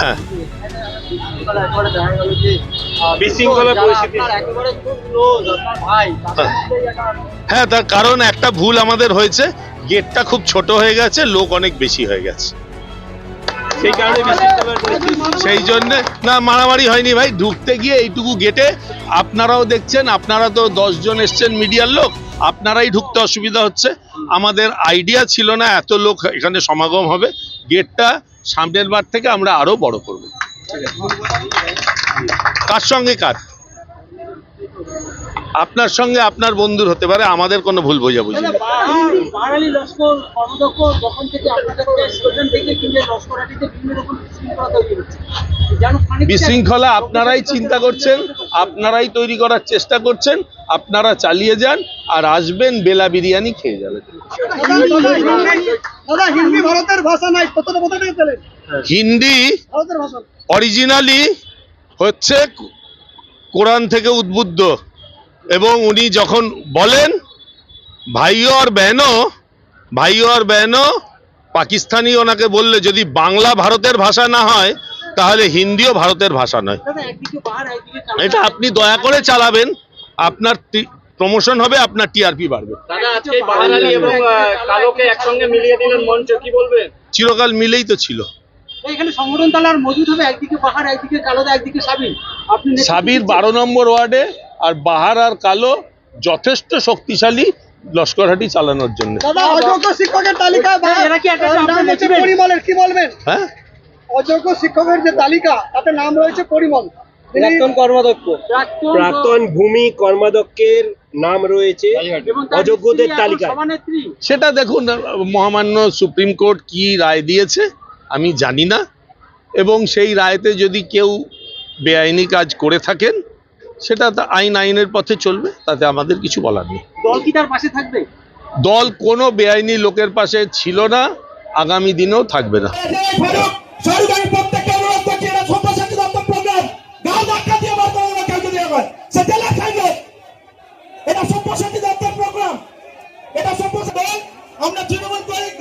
হ্যাঁ। বিশৃঙ্খলা পরিস্থিতি। হ্যাঁ। হ্যাঁ তার কারণ একটা ভুল আমাদের হয়েছে। গেটটা খুব ছোট হয়ে গেছে লোক অনেক বেশি হয়ে গেছে। সেই কারণে সেই জন্য না মারামারি হয়নি ভাই ঢুকতে গিয়ে এইটুকু গেটে আপনারাও দেখছেন আপনারা তো জন এসছেন মিডিয়ার লোক আপনারাই ঢুকতে অসুবিধা হচ্ছে। আমাদের আইডিয়া ছিল না এত লোক এখানে সমাগম হবে। গেটটা সামনের বার থেকে আমরা আরও বড় করব। কার সঙ্গে কার? আপনার সঙ্গে আপনার বন্ধুর হতে পারে আমাদের কোনো ভুল বোঝাবুঝি যেন খানিকটা- বিশৃঙ্খলা আপনারাই চিন্তা করছেন আপনারাই তৈরি করার চেষ্টা করছেন আপনারা চালিয়ে যান আর আসবেন বেলা বিরিয়ানি খেয়ে যাবেন। হিন্দি অরিজিনালি হচ্ছে কোরআন থেকে উদ্বুদ্ধ। এবং উনি যখন বলেন ভাইও আর বেহনো ভাইও আর বেহনো পাকিস্তানি ওনাকে বললে যদি বাংলা ভারতের ভাষা না হয় তাহলে হিন্দিও ভারতের ভাষা নয়। এটা আপনি দয়া করে চালাবেন। আপনার প্রমোশন হবে আপনার টিআরপি বাড়বে। দাদা আজকে বাহারালি এবং আহ, কালোকে একসঙ্গে মিলিয়ে দিলেন মঞ্চ কি বলবেন? চিরকাল মিলেই তো ছিল। সাবির। বারো নম্বর ওয়ার্ডে আর বাহার আর কালো যথেষ্ট শক্তিশালী লস্করহাটি চালানোর জন্য। অযোগ্য শিক্ষকের বলবেন? হ্যাঁ? অযোগ্য শিক্ষকের যে তালিকা তাতে নাম রয়েছে পরিমল। প্রাক্তন কর্মদক্ষ প্রাক্তন ভূমি কর্মাধ্যক্ষের নাম রয়েছে অযোগ্যদের তালিকায়। সেটা দেখুন মহামান্য সুপ্রিম কোর্ট কি রায় দিয়েছে আমি জানি না। এবং সেই রায়তে যদি কেউ বেআইনি কাজ করে থাকেন সেটা তো আইন আইনের পথে চলবে তাতে আমাদের কিছু বলার নেই। দল কি তার পাশে থাকবে? দল কোনো বেআইনি লোকের পাশে ছিল না আগামী দিনেও থাকবে না। সম্পর্কে আমরা তৃণমূল কয়েক